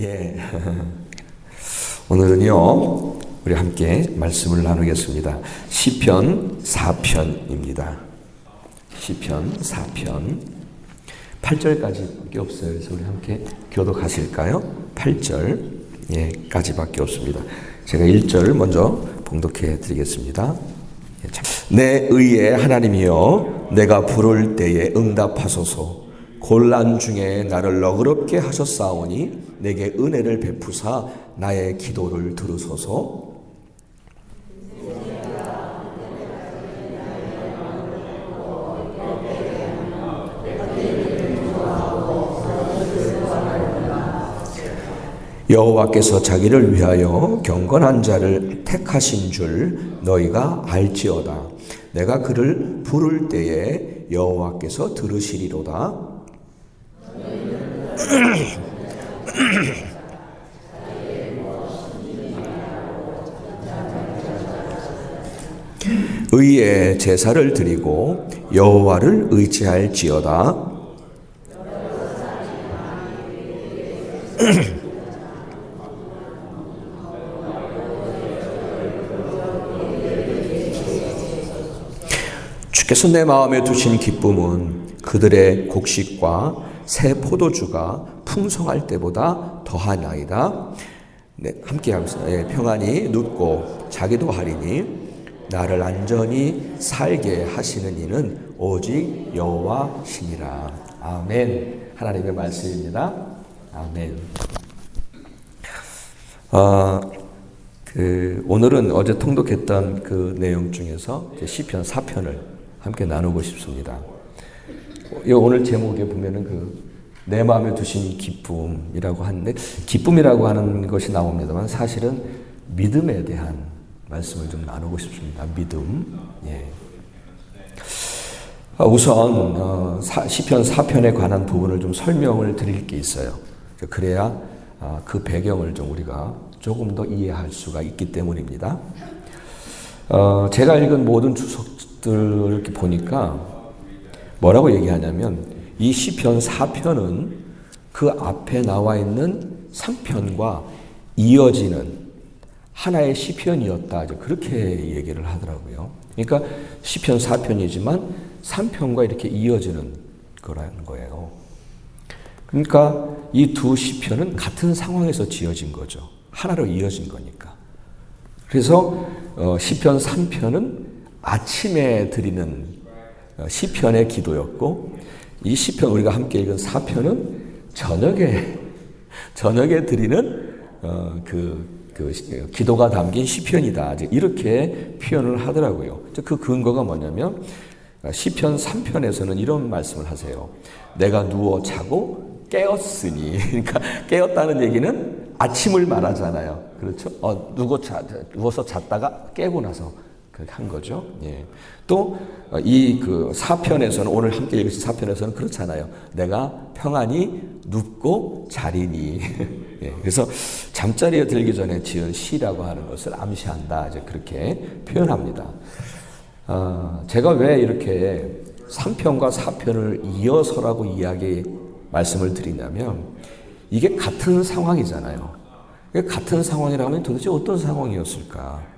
예. 오늘은요, 우리 함께 말씀을 나누겠습니다. 시편 4편입니다. 시편 4편. 8절까지밖에 없어요. 그래서 우리 함께 교독하실까요? 8절. 예, 까지밖에 없습니다. 제가 1절 먼저 봉독해 드리겠습니다. 예, 참. 내 의의 하나님이여 내가 부를 때에 응답하소서 곤란 중에 나를 너그럽게 하셨사오니 내게 은혜를 베푸사 나의 기도를 들으소서 여호와께서 자기를 위하여 경건한 자를 택하신 줄 너희가 알지어다. 내가 그를 부를 때에 여호와께서 들으시리로다. 의의 제사를 드리고 여호와를 의지할지어다. 주께서 내 마음에 두신 기쁨은 그들의 곡식과 새 포도주가 풍성할 때보다 더하나이다. 네, 함께 하면서 예, 평안히 눕고 자기도 하리니 나를 안전히 살게 하시는 이는 오직 여호와시니라. 아멘. 하나님의 말씀입니다. 아멘. 아, 그 오늘은 어제 통독했던 그 내용 중에서 시편 4편을 함께 나누고 싶습니다. 오늘 제목에 보면은 그 내 마음에 두신 기쁨이라고 하는데 기쁨이라고 하는 것이 나옵니다만 사실은 믿음에 대한 말씀을 좀 나누고 싶습니다. 믿음. 예. 우선 어, 시편 4편에 관한 부분을 좀 설명을 드릴 게 있어요. 그래야 아, 그 배경을 좀 우리가 조금 더 이해할 수가 있기 때문입니다. 어, 제가 읽은 모든 주석들을 이렇게 보니까 뭐라고 얘기하냐면 이 시편 4편은 그 앞에 나와 있는 3편과 이어지는 하나의 시편이었다. 그렇게 얘기를 하더라고요. 그러니까 시편 4편이지만 3편과 이렇게 이어지는 거라는 거예요. 그러니까 이 두 시편은 같은 상황에서 지어진 거죠. 하나로 이어진 거니까. 그래서 어, 시편 3편은 아침에 드리는 어, 시편의 기도였고 이 시편 우리가 함께 읽은 4편은 저녁에 저녁에 드리는 어, 그, 그 기도가 담긴 시편이다. 이렇게 표현을 하더라고요. 그 근거가 뭐냐면 시편 3편에서는 이런 말씀을 하세요. 내가 누워 자고 깨었으니 그러니까 깨었다는 얘기는 아침을 말하잖아요. 그렇죠? 어, 누워 자, 누워서 잤다가 깨고 나서 그렇게 한 거죠. 예. 또이 어, 그 사편에서는 오늘 함께 읽으신 사편에서는 그렇잖아요. 내가 평안히 눕고 자리니. 예. 그래서 잠자리에 들기 전에 지은 시라고 하는 것을 암시한다. 이제 그렇게 표현합니다. 어, 제가 왜 이렇게 3편과 4편을 이어서라고 이야기 말씀을 드리냐면 이게 같은 상황이잖아요. 같은 상황이라면 도대체 어떤 상황이었을까?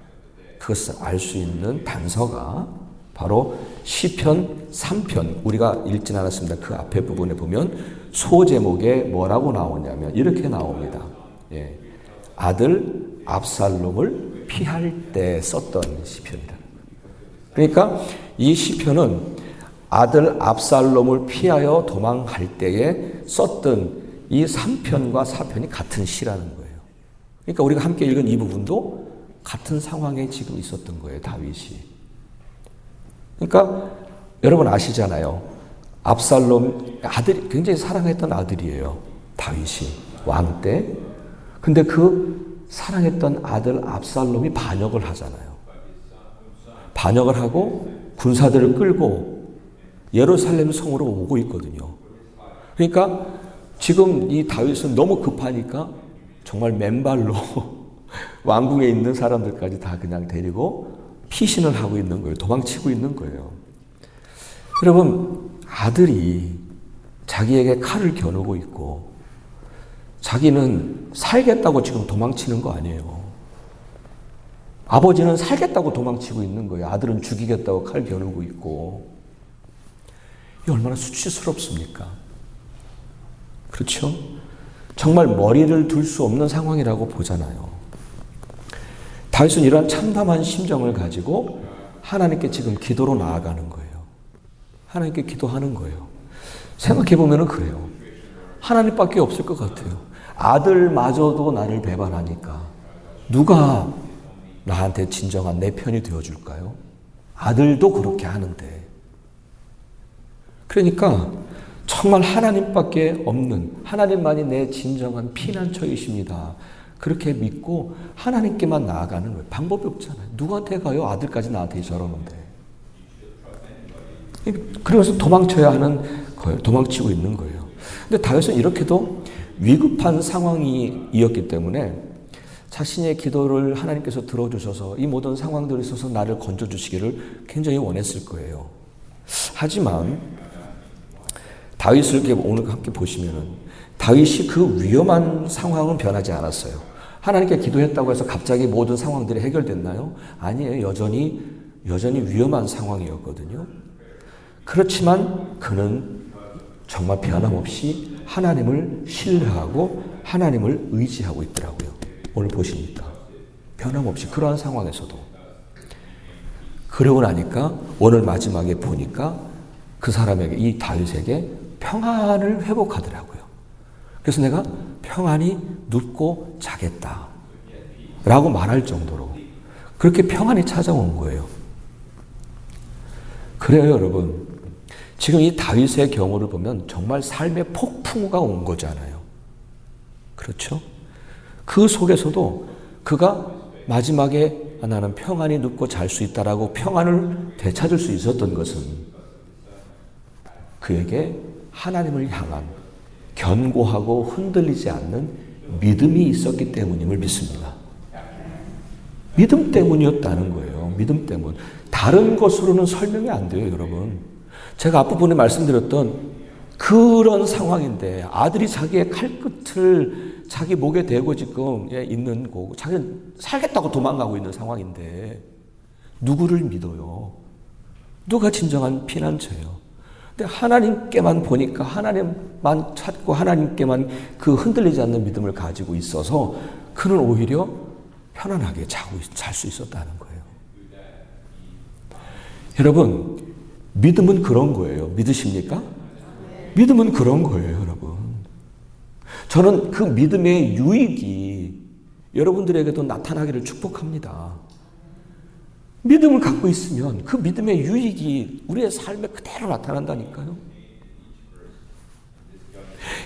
그것을 알 수 있는 단서가 바로 시편 3편 우리가 읽진 않았습니다. 그 앞에 부분에 보면 소제목에 뭐라고 나오냐면 이렇게 나옵니다. 예. 아들 압살롬을 피할 때 썼던 시편이다. 그러니까 이 시편은 아들 압살롬을 피하여 도망갈 때에 썼던 이 3편과 4편이 같은 시라는 거예요. 그러니까 우리가 함께 읽은 이 부분도 같은 상황에 지금 있었던 거예요, 다윗이. 그러니까 여러분 아시잖아요. 압살롬 아들이 굉장히 사랑했던 아들이에요. 다윗이 왕 때. 근데 그 사랑했던 아들 압살롬이 반역을 하잖아요. 반역을 하고 군사들을 끌고 예루살렘 성으로 오고 있거든요. 그러니까 지금 이 다윗은 너무 급하니까 정말 맨발로 왕궁에 있는 사람들까지 다 그냥 데리고 피신을 하고 있는 거예요. 도망치고 있는 거예요. 여러분, 아들이 자기에게 칼을 겨누고 있고 자기는 살겠다고 지금 도망치는 거 아니에요. 아버지는 살겠다고 도망치고 있는 거예요. 아들은 죽이겠다고 칼 겨누고 있고. 이 얼마나 수치스럽습니까? 그렇죠? 정말 머리를 둘 수 없는 상황이라고 보잖아요. 다윗은 이러한 참담한 심정을 가지고 하나님께 지금 기도로 나아가는 거예요. 하나님께 기도하는 거예요. 생각해 보면 그래요. 하나님밖에 없을 것 같아요. 아들마저도 나를 배반하니까 누가 나한테 진정한 내 편이 되어 줄까요? 아들도 그렇게 하는데. 그러니까 정말 하나님밖에 없는 하나님만이 내 진정한 피난처이십니다. 그렇게 믿고 하나님께만 나아가는 거예요. 방법이 없잖아요. 누구한테 가요? 아들까지 나한테 저러는데. 그래서 도망쳐야 하는 거예요. 도망치고 있는 거예요. 근데 다윗은 이렇게도 위급한 상황이었기 때문에 자신의 기도를 하나님께서 들어주셔서 이 모든 상황들에 있어서 나를 건져주시기를 굉장히 원했을 거예요. 하지만 다윗을 오늘 함께 보시면은 다윗이 그 위험한 상황은 변하지 않았어요. 하나님께 기도했다고 해서 갑자기 모든 상황들이 해결됐나요? 아니에요. 여전히 여전히 위험한 상황이었거든요. 그렇지만 그는 정말 변함없이 하나님을 신뢰하고 하나님을 의지하고 있더라고요. 오늘 보시니까 변함없이 그러한 상황에서도 그러고 나니까 오늘 마지막에 보니까 그 사람에게 이 다윗에게 평안을 회복하더라고요. 그래서 내가 평안히 눕고 자겠다. 라고 말할 정도로 그렇게 평안이 찾아온 거예요. 그래요, 여러분. 지금 이 다윗의 경우를 보면 정말 삶의 폭풍우가 온 거잖아요. 그렇죠? 그 속에서도 그가 마지막에 나는 평안히 눕고 잘 수 있다라고 평안을 되찾을 수 있었던 것은 그에게 하나님을 향한 견고하고 흔들리지 않는 믿음이 있었기 때문임을 믿습니다. 믿음 때문이었다는 거예요. 믿음 때문. 다른 것으로는 설명이 안 돼요, 여러분. 제가 앞부분에 말씀드렸던 그런 상황인데 아들이 자기의 칼끝을 자기 목에 대고 지금 예, 있는 거고 자기는 살겠다고 도망가고 있는 상황인데 누구를 믿어요? 누가 진정한 피난처예요? 근데 하나님께만 보니까 하나님만 찾고 하나님께만 그 흔들리지 않는 믿음을 가지고 있어서 그는 오히려 편안하게 자고 잘 수 있었다는 거예요. 여러분, 믿음은 그런 거예요. 믿으십니까? 믿음은 그런 거예요, 여러분. 저는 그 믿음의 유익이 여러분들에게도 나타나기를 축복합니다. 믿음을 갖고 있으면 그 믿음의 유익이 우리의 삶에 그대로 나타난다니까요.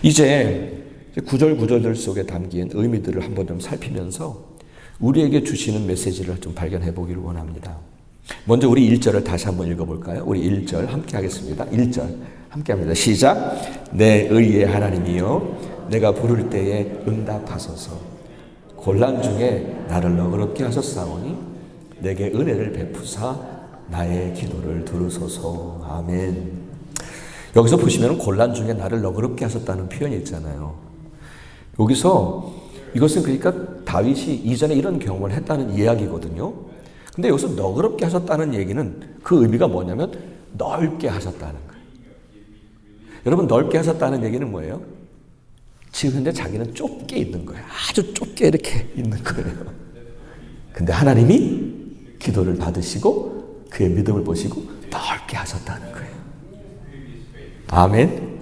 이제 구절 구절들 속에 담긴 의미들을 한번 좀 살피면서 우리에게 주시는 메시지를 좀 발견해 보기를 원합니다. 먼저 우리 1절을 다시 한번 읽어볼까요? 우리 1절 함께 하겠습니다. 1절 함께 합니다. 시작. 내 의의 하나님이여 내가 부를 때에 응답하소서. 곤란 중에 나를 너그럽게 하셨사오니 내게 은혜를 베푸사 나의 기도를 들으소서. 아멘. 여기서 보시면 곤란 중에 나를 너그럽게 하셨다는 표현이 있잖아요. 여기서 이것은 그러니까 다윗이 이전에 이런 경험을 했다는 이야기거든요. 근데 여기서 너그럽게 하셨다는 얘기는 그 의미가 뭐냐면 넓게 하셨다는 거예요. 여러분 넓게 하셨다는 얘기는 뭐예요? 지금 현재 자기는 좁게 있는 거예요. 아주 좁게 이렇게 있는 거예요. 근데 하나님이 기도를 받으시고 그의 믿음을 보시고 넓게 하셨다는 거예요. 아멘.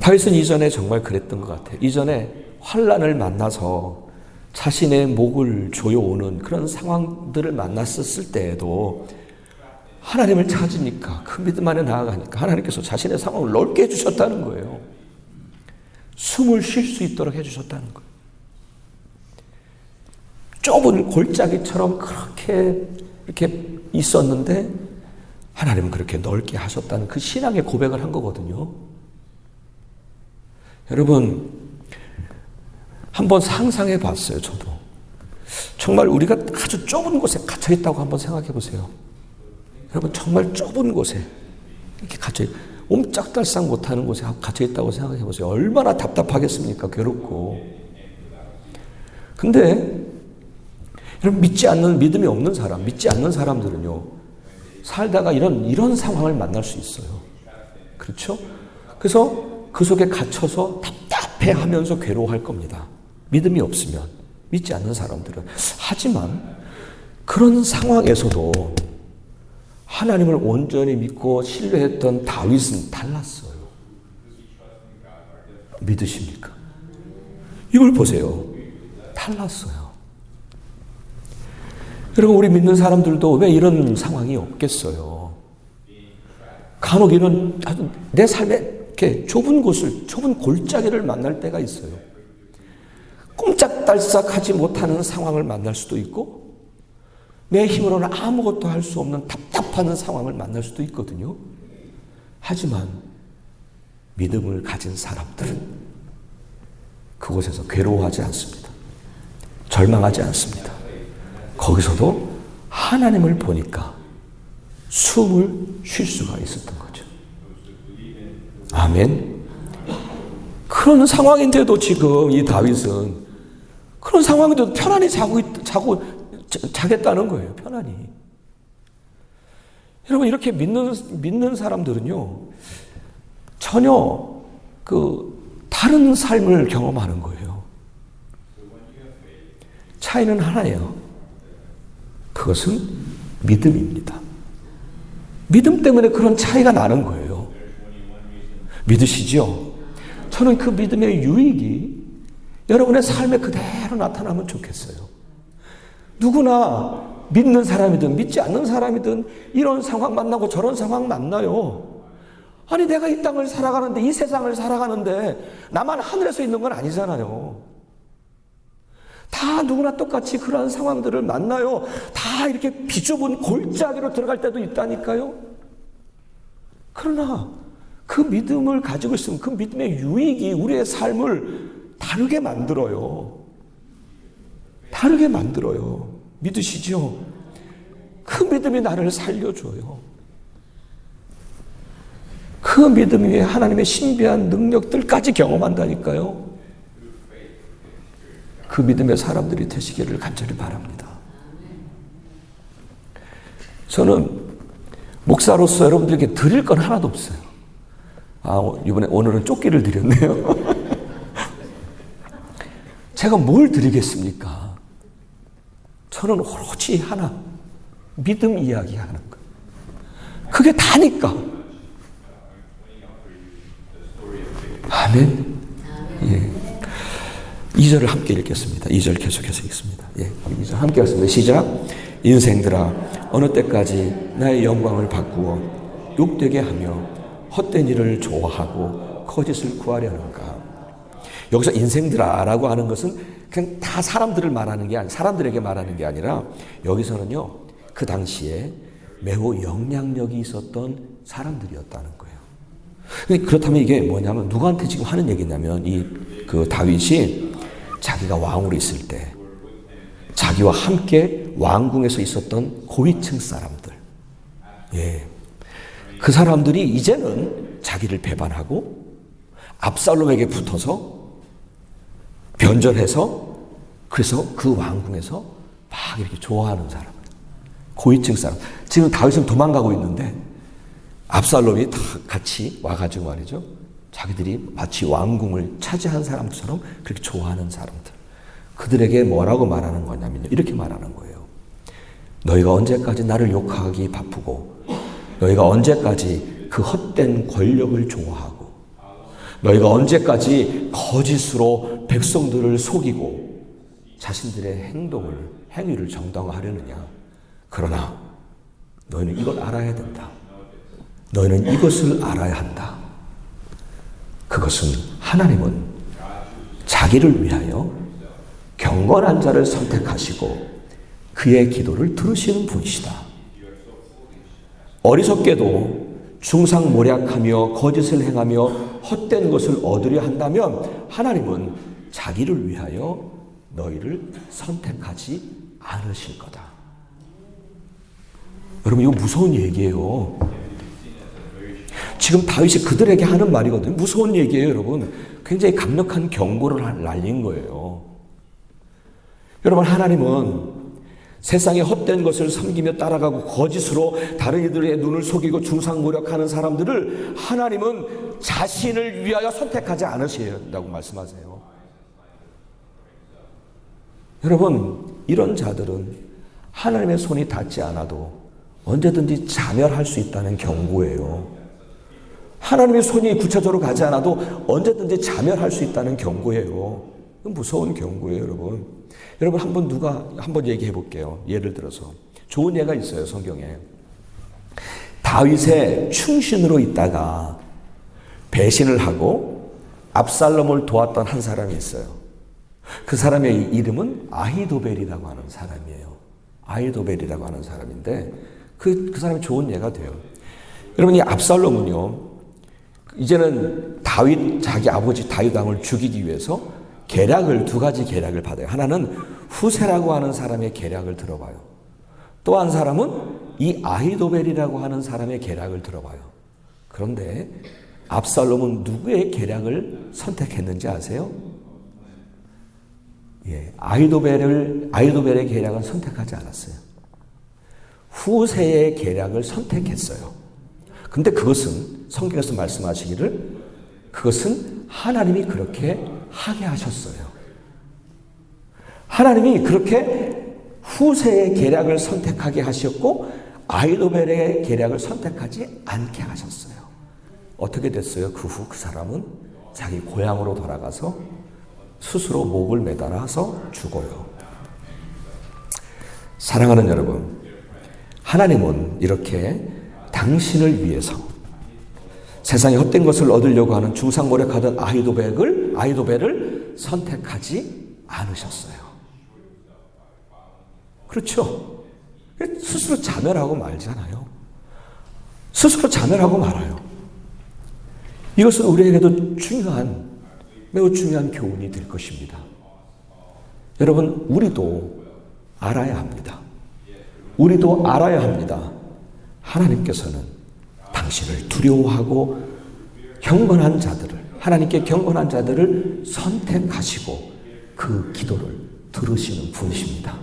다윗은 이전에 정말 그랬던 것 같아요. 이전에 환란을 만나서 자신의 목을 조여오는 그런 상황들을 만났었을 때에도 하나님을 찾으니까 그 믿음 안에 나아가니까 하나님께서 자신의 상황을 넓게 해주셨다는 거예요. 숨을 쉴 수 있도록 해주셨다는 거예요. 좁은 골짜기처럼 그렇게 이렇게 있었는데 하나님은 그렇게 넓게 하셨다는 그 신앙의 고백을 한 거거든요. 여러분, 한번 상상해 봤어요, 저도. 정말 우리가 아주 좁은 곳에 갇혀 있다고 한번 생각해 보세요. 여러분, 정말 좁은 곳에 이렇게 갇혀 있 옴짝달싹 못하는 곳에 갇혀 있다고 생각해 보세요. 얼마나 답답하겠습니까? 괴롭고. 근데 여러분 믿지 않는 믿음이 없는 사람, 믿지 않는 사람들은요. 살다가 이런 이런 상황을 만날 수 있어요. 그렇죠? 그래서 그 속에 갇혀서 답답해 하면서 괴로워할 겁니다. 믿음이 없으면 믿지 않는 사람들은 하지만 그런 상황에서도 하나님을 온전히 믿고 신뢰했던 다윗은 달랐어요. 믿으십니까? 이걸 보세요. 달랐어요. 여러분, 우리 믿는 사람들도 왜 이런 상황이 없겠어요? 간혹 이런 아주 내 삶에 이렇게 좁은 곳을, 좁은 골짜기를 만날 때가 있어요. 꼼짝달싹 하지 못하는 상황을 만날 수도 있고, 내 힘으로는 아무것도 할 수 없는 답답한 상황을 만날 수도 있거든요. 하지만 믿음을 가진 사람들은 그곳에서 괴로워하지 않습니다. 절망하지 않습니다. 거기서도 하나님을 보니까 숨을 쉴 수가 있었던 거죠. 아멘. 그런 상황인데도 지금 이 다윗은 그런 상황인데도 편안히 자고, 있, 자고 자 겠다는 거예요. 편안히. 여러분 이렇게 믿는 믿는 사람들은요 전혀 그 다른 삶을 경험하는 거예요. 차이는 하나예요. 그것은 믿음입니다. 믿음 때문에 그런 차이가 나는 거예요. 믿으시죠? 저는 그 믿음의 유익이 여러분의 삶에 그대로 나타나면 좋겠어요. 누구나 믿는 사람이든 믿지 않는 사람이든 이런 상황 만나고 저런 상황 만나요. 아니 내가 이 땅을 살아가는데 이 세상을 살아가는데 나만 하늘에서 있는 건 아니잖아요. 다 누구나 똑같이 그러한 상황들을 만나요. 다 이렇게 비좁은 골짜기로 들어갈 때도 있다니까요. 그러나 그 믿음을 가지고 있으면 그 믿음의 유익이 우리의 삶을 다르게 만들어요. 다르게 만들어요. 믿으시죠? 그 믿음이 나를 살려줘요. 그 믿음 위에 하나님의 신비한 능력들까지 경험한다니까요. 그 믿음의 사람들이 되시기를 간절히 바랍니다. 저는 목사로서 여러분들에게 드릴 건 하나도 없어요. 아, 이번에 오늘은 쪽기를 드렸네요. 제가 뭘 드리겠습니까? 저는 오로지 하나, 믿음 이야기 하는 거. 그게 다니까. 아멘. 예. 2절을 함께 읽겠습니다. 2절 계속해서 읽습니다. 예. 2절 함께 읽습니다. 시작. 인생들아, 어느 때까지 나의 영광을 바꾸어 욕되게 하며 헛된 일을 좋아하고 거짓을 구하려는가? 여기서 인생들아라고 하는 것은 그냥 다 사람들을 말하는 게 아니, 사람들에게 말하는 게 아니라 여기서는요 그 당시에 매우 영향력이 있었던 사람들이었다는 거예요. 그렇다면 이게 뭐냐면 누구한테 지금 하는 얘기냐면 이 그 다윗이 자기가 왕으로 있을 때 자기와 함께 왕궁에서 있었던 고위층 사람들, 예, 그 사람들이 이제는 자기를 배반하고 압살롬에게 붙어서 변절해서 그래서 그 왕궁에서 막 이렇게 좋아하는 사람, 고위층 사람. 지금 다윗은 도망가고 있는데 압살롬이 다 같이 와가지고 말이죠. 자기들이 마치 왕궁을 차지한 사람처럼 그렇게 좋아하는 사람들. 그들에게 뭐라고 말하는 거냐면요. 이렇게 말하는 거예요. 너희가 언제까지 나를 욕하기 바쁘고, 너희가 언제까지 그 헛된 권력을 좋아하고, 너희가 언제까지 거짓으로 백성들을 속이고, 자신들의 행동을, 행위를 정당화하려느냐. 그러나, 너희는 이걸 알아야 된다. 너희는 이것을 알아야 한다. 그것은 하나님은 자기를 위하여 경건한 자를 선택하시고 그의 기도를 들으시는 분이시다. 어리석게도 중상모략하며 거짓을 행하며 헛된 것을 얻으려 한다면 하나님은 자기를 위하여 너희를 선택하지 않으실 거다. 여러분 이거 무서운 얘기예요. 지금 다윗이 그들에게 하는 말이거든요. 무서운 얘기예요, 여러분. 굉장히 강력한 경고를 날린 거예요. 여러분, 하나님은 세상의 헛된 것을 섬기며 따라가고 거짓으로 다른 이들의 눈을 속이고 중상모략하는 사람들을 하나님은 자신을 위하여 선택하지 않으셔야 한다고 말씀하세요. 여러분, 이런 자들은 하나님의 손이 닿지 않아도 언제든지 자멸할 수 있다는 경고예요. 하나님의 손이 구체적으로 가지 않아도 언제든지 자멸할 수 있다는 경고예요. 무서운 경고예요, 여러분. 여러분 한번 누가 한번 얘기해 볼게요. 예를 들어서 좋은 예가 있어요, 성경에. 다윗의 충신으로 있다가 배신을 하고 압살롬을 도왔던 한 사람이 있어요. 그 사람의 이름은 아히도벨이라고 하는 사람이에요. 아히도벨이라고 하는 사람인데 그, 그 사람이 좋은 예가 돼요. 여러분, 이 압살롬은요, 이제는 다윗, 자기 아버지 다윗 왕을 죽이기 위해서 계략을, 두 가지 계략을 받아요. 하나는 후세라고 하는 사람의 계략을 들어봐요. 또 한 사람은 이 아히도벨이라고 하는 사람의 계략을 들어봐요. 그런데 압살롬은 누구의 계략을 선택했는지 아세요? 예, 아히도벨을 아히도벨의 계략은 선택하지 않았어요. 후세의 계략을 선택했어요. 근데 그것은 성경에서 말씀하시기를 그것은 하나님이 그렇게 하게 하셨어요. 하나님이 그렇게 후세의 계략을 선택하게 하셨고 아이도벨의 계략을 선택하지 않게 하셨어요. 어떻게 됐어요? 그 후그 사람은 자기 고향으로 돌아가서 스스로 목을 매달아서 죽어요. 사랑하는 여러분, 하나님은 이렇게 당신을 위해서 세상에 헛된 것을 얻으려고 하는 중상모략하던 아이도벨을 아이도벨을 선택하지 않으셨어요. 그렇죠? 스스로 자멸하고 말잖아요. 스스로 자멸하고 말아요. 이것은 우리에게도 중요한, 매우 중요한 교훈이 될 것입니다. 여러분, 우리도 알아야 합니다. 우리도 알아야 합니다. 하나님께서는 당신을 두려워하고 경건한 자들을, 하나님께 경건한 자들을 선택하시고 그 기도를 들으시는 분이십니다.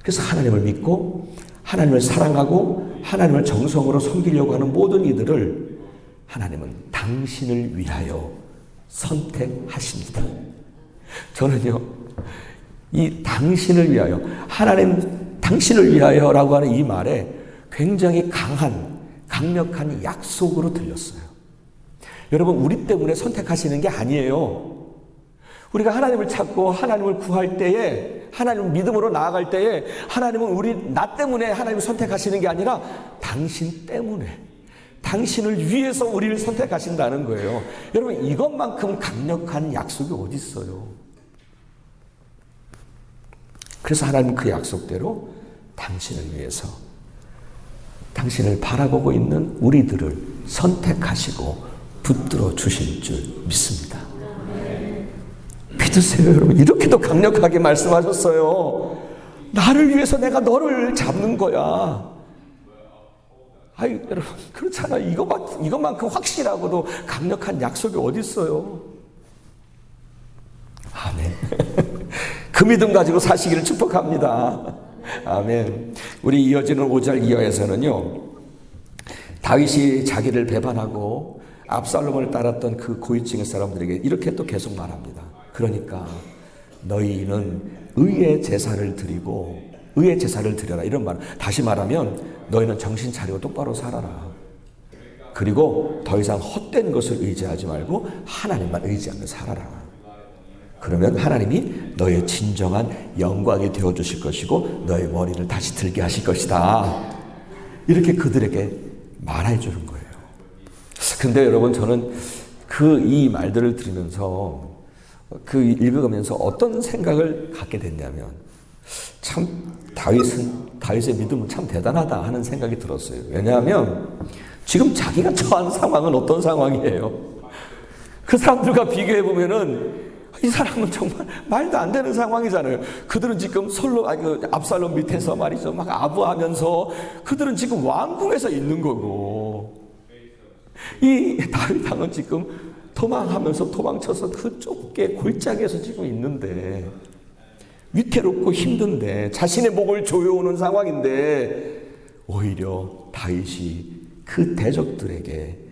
그래서 하나님을 믿고 하나님을 사랑하고 하나님을 정성으로 섬기려고 하는 모든 이들을 하나님은 당신을 위하여 선택하십니다. 저는요, 이 당신을 위하여, 하나님 당신을 위하여라고 하는 이 말에 굉장히 강한, 강력한 약속으로 들렸어요. 여러분, 우리 때문에 선택하시는 게 아니에요. 우리가 하나님을 찾고 하나님을 구할 때에 하나님 믿음으로 나아갈 때에 하나님은 우리 나 때문에 하나님을 선택하시는 게 아니라 당신 때문에 당신을 위해서 우리를 선택하신다는 거예요. 여러분 이것만큼 강력한 약속이 어디 있어요? 그래서 하나님 그 약속대로 당신을 위해서 당신을 바라보고 있는 우리들을 선택하시고 붙들어 주실 줄 믿습니다. 믿으세요, 여러분. 이렇게도 강력하게 말씀하셨어요. 나를 위해서 내가 너를 잡는 거야. 아이, 여러분, 그렇잖아. 이것만, 이것만큼 확실하고도 강력한 약속이 어디 있어요? 아멘. 그 믿음 가지고 사시기를 축복합니다. 아멘. 우리 이어지는 5절 이하에서는요, 다윗이 자기를 배반하고 압살롬을 따랐던 그 고위층의 사람들에게 이렇게 또 계속 말합니다. 그러니까 너희는 의의 제사를 드리고 의의 제사를 드려라 이런 말. 다시 말하면 너희는 정신 차리고 똑바로 살아라. 그리고 더 이상 헛된 것을 의지하지 말고 하나님만 의지하며 살아라. 그러면 하나님이 너의 진정한 영광이 되어 주실 것이고 너의 머리를 다시 들게 하실 것이다. 이렇게 그들에게 말해 주는 거예요. 근데 여러분 저는 그 이 말들을 들으면서 그 읽으면서 어떤 생각을 갖게 됐냐면 참 다윗은 다윗의 믿음은 참 대단하다 하는 생각이 들었어요. 왜냐하면 지금 자기가 처한 상황은 어떤 상황이에요? 그 사람들과 비교해 보면은 이 사람은 정말 말도 안 되는 상황이잖아요. 그들은 지금 솔로 아니 그 압살롬 밑에서 말이죠. 막 아부하면서 그들은 지금 왕궁에서 있는 거고. 이 다윗 왕은 지금 도망하면서 도망쳐서 그 좁게 골짜기에서 지금 있는데 위태롭고 힘든데 자신의 목을 조여오는 상황인데 오히려 다윗이 그 대적들에게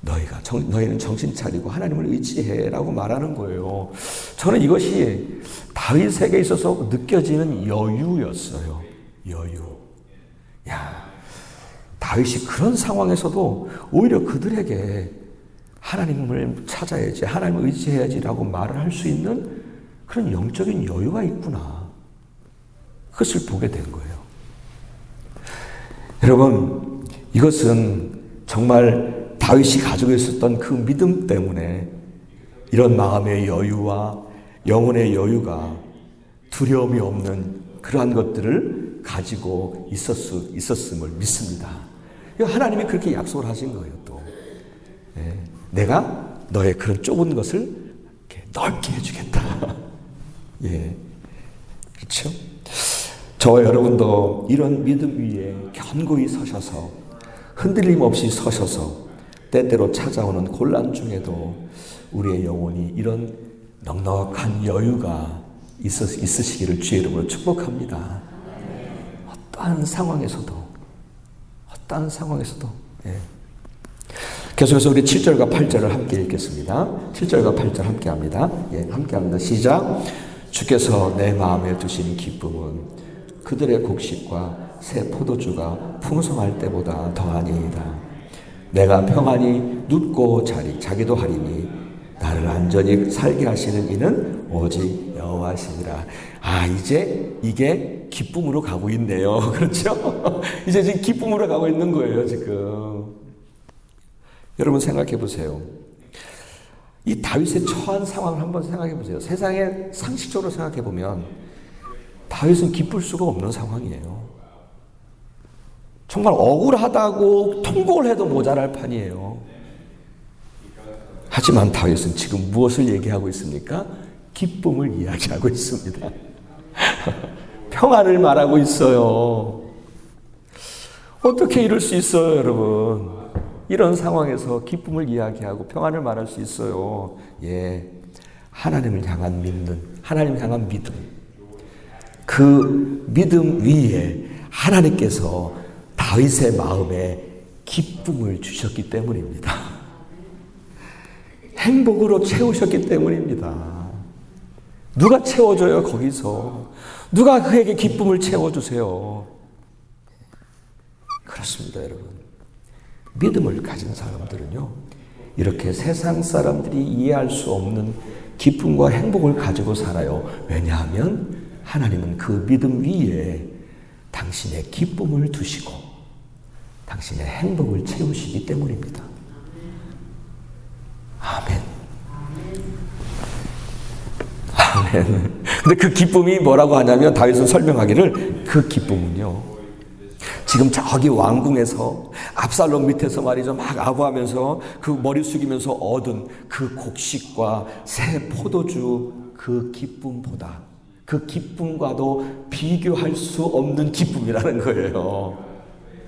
너희가 정, 너희는 정신 차리고 하나님을 의지해라고 말하는 거예요. 저는 이것이 다윗에게 있어서 느껴지는 여유였어요. 여유. 야, 다윗이 그런 상황에서도 오히려 그들에게 하나님을 찾아야지, 하나님을 의지해야지라고 말을 할 수 있는 그런 영적인 여유가 있구나. 그것을 보게 된 거예요. 여러분, 이것은 정말 다윗이 가지고 있었던 그 믿음 때문에 이런 마음의 여유와 영혼의 여유가 두려움이 없는 그러한 것들을 가지고 있었, 있었음을 믿습니다. 하나님이 그렇게 약속을 하신 거예요, 또. 예, 내가 너의 그런 좁은 것을 넓게 해주겠다. 예. 그렇죠? 저와 여러분도 이런 믿음 위에 견고히 서셔서 흔들림 없이 서셔서 때때로 찾아오는 곤란 중에도 우리의 영혼이 이런 넉넉한 여유가 있으, 있으시기를 주의 이름으로 축복합니다. 어떠한 상황에서도, 어떠한 상황에서도, 예. 계속해서 우리 7절과 8절을 함께 읽겠습니다. 7절과 8절 함께 합니다. 예, 함께 합니다. 시작. 주께서 내 마음에 두신 기쁨은 그들의 곡식과 새 포도주가 풍성할 때보다 더하니이다. 내가 평안히 눕고 자리 자기도 하리니 나를 안전히 살게 하시는 이는 오직 여호와시니라. 아 이제 이게 기쁨으로 가고 있네요. 그렇죠? 이제 지금 기쁨으로 가고 있는 거예요 지금. 여러분 생각해 보세요. 이 다윗의 처한 상황을 한번 생각해 보세요. 세상에 상식적으로 생각해 보면 다윗은 기쁠 수가 없는 상황이에요. 정말 억울하다고 통곡을 해도 모자랄 판이에요. 하지만 다윗은 지금 무엇을 얘기하고 있습니까? 기쁨을 이야기하고 있습니다. 평안을 말하고 있어요. 어떻게 이럴 수 있어요, 여러분? 이런 상황에서 기쁨을 이야기하고 평안을 말할 수 있어요. 예. 하나님을 향한 믿는, 하나님을 향한 믿음. 그 믿음 위에 하나님께서 다윗의 마음에 기쁨을 주셨기 때문입니다. 행복으로 채우셨기 때문입니다. 누가 채워줘요, 거기서? 누가 그에게 기쁨을 채워주세요? 그렇습니다, 여러분. 믿음을 가진 사람들은요, 이렇게 세상 사람들이 이해할 수 없는 기쁨과 행복을 가지고 살아요. 왜냐하면 하나님은 그 믿음 위에 당신의 기쁨을 두시고 당신의 행복을 채우시기 때문입니다. 아멘. 아멘. 근데 그 기쁨이 뭐라고 하냐면 다윗은 설명하기를 그 기쁨은요. 지금 저기 왕궁에서 압살롬 밑에서 말이죠. 막 아부하면서 그 머리 숙이면서 얻은 그 곡식과 새 포도주 그 기쁨보다 그 기쁨과도 비교할 수 없는 기쁨이라는 거예요.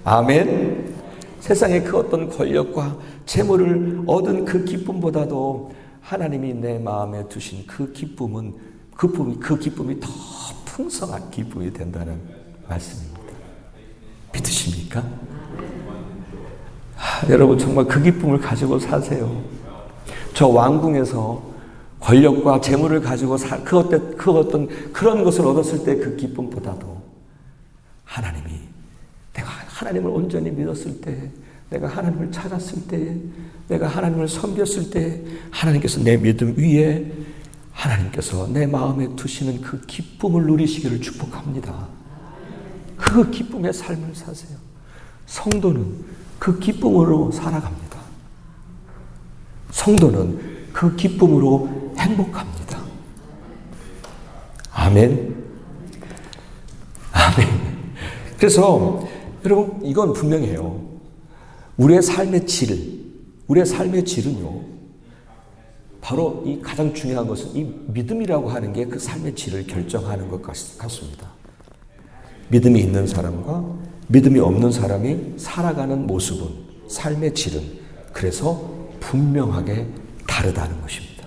아멘. 세상의 그 어떤 권력과 재물을 얻은 그 기쁨보다도 하나님이 내 마음에 두신 그 기쁨은 그 기쁨이, 그 기쁨이 더 풍성한 기쁨이 된다는 말씀입니다. 믿으십니까? 아, 여러분 정말 그 기쁨을 가지고 사세요. 저 왕궁에서 권력과 재물을 가지고 사, 그 어떤, 그 어떤 그런 것을 얻었을 때 그 기쁨보다도 하나님이 하나님을 온전히 믿었을 때, 내가 하나님을 찾았을 때, 내가 하나님을 섬겼을 때, 하나님께서 내 믿음 위에 하나님께서 내 마음에 두시는 그 기쁨을 누리시기를 축복합니다. 그 기쁨의 삶을 사세요. 성도는 그 기쁨으로 살아갑니다. 성도는 그 기쁨으로 행복합니다. 아멘. 아멘. 그래서 여러분, 이건 분명해요. 우리의 삶의 질, 우리의 삶의 질은요, 바로 이 가장 중요한 것은 이 믿음이라고 하는 게 그 삶의 질을 결정하는 것 같습니다. 믿음이 있는 사람과 믿음이 없는 사람이 살아가는 모습은, 삶의 질은 그래서 분명하게 다르다는 것입니다.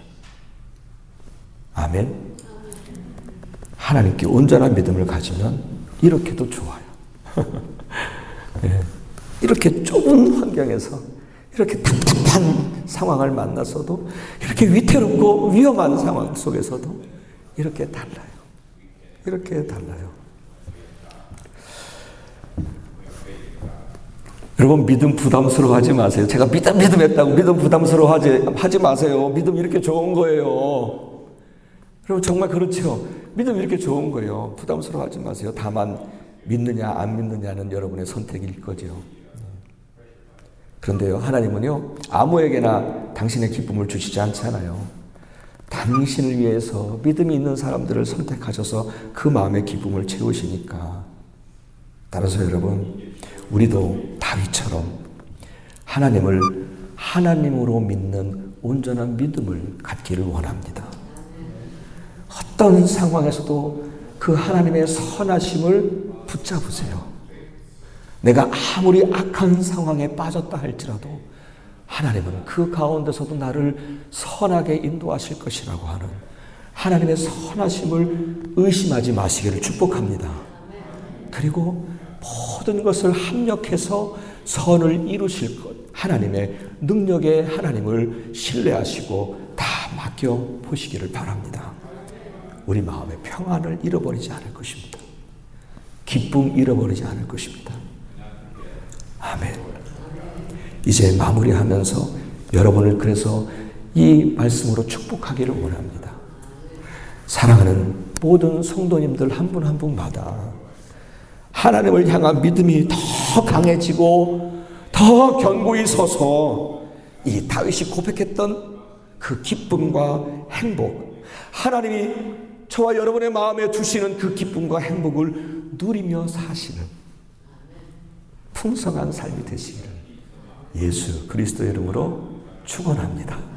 아멘. 하나님께 온전한 믿음을 가지면 이렇게도 좋아요. 예. 이렇게 좁은 환경에서 이렇게 답답한 상황을 만나서도 이렇게 위태롭고 위험한 상황 속에서도 이렇게 달라요. 이렇게 달라요. 여러분 믿음 부담스러워하지 마세요. 제가 믿음 믿음했다고 믿음 부담스러워하지 하지 마세요. 믿음 이렇게 좋은 거예요. 여러분 정말 그렇죠. 믿음 이렇게 좋은 거예요. 부담스러워하지 마세요. 다만 믿느냐 안 믿느냐는 여러분의 선택일 거죠. 그런데요 하나님은요 아무에게나 당신의 기쁨을 주시지 않잖아요. 당신을 위해서 믿음이 있는 사람들을 선택하셔서 그 마음의 기쁨을 채우시니까. 따라서 여러분 우리도 다윗처럼 하나님을 하나님으로 믿는 온전한 믿음을 갖기를 원합니다. 어떤 상황에서도 그 하나님의 선하심을 붙잡으세요. 내가 아무리 악한 상황에 빠졌다 할지라도 하나님은 그 가운데서도 나를 선하게 인도하실 것이라고 하는 하나님의 선하심을 의심하지 마시기를 축복합니다. 그리고 모든 것을 합력해서 선을 이루실 것, 하나님의 능력에 하나님을 신뢰하시고 다 맡겨 보시기를 바랍니다. 우리 마음의 평안을 잃어버리지 않을 것입니다. 기쁨 잃어버리지 않을 것입니다. 아멘. 이제 마무리하면서 여러분을 그래서 이 말씀으로 축복하기를 원합니다. 사랑하는 모든 성도님들 한 분 한 분마다 하나님을 향한 믿음이 더 강해지고 더 견고히 서서 이 다윗이 고백했던 그 기쁨과 행복, 하나님이 저와 여러분의 마음에 두시는 그 기쁨과 행복을 누리며 사시는 풍성한 삶이 되시기를 예수 그리스도 이름으로 축원합니다.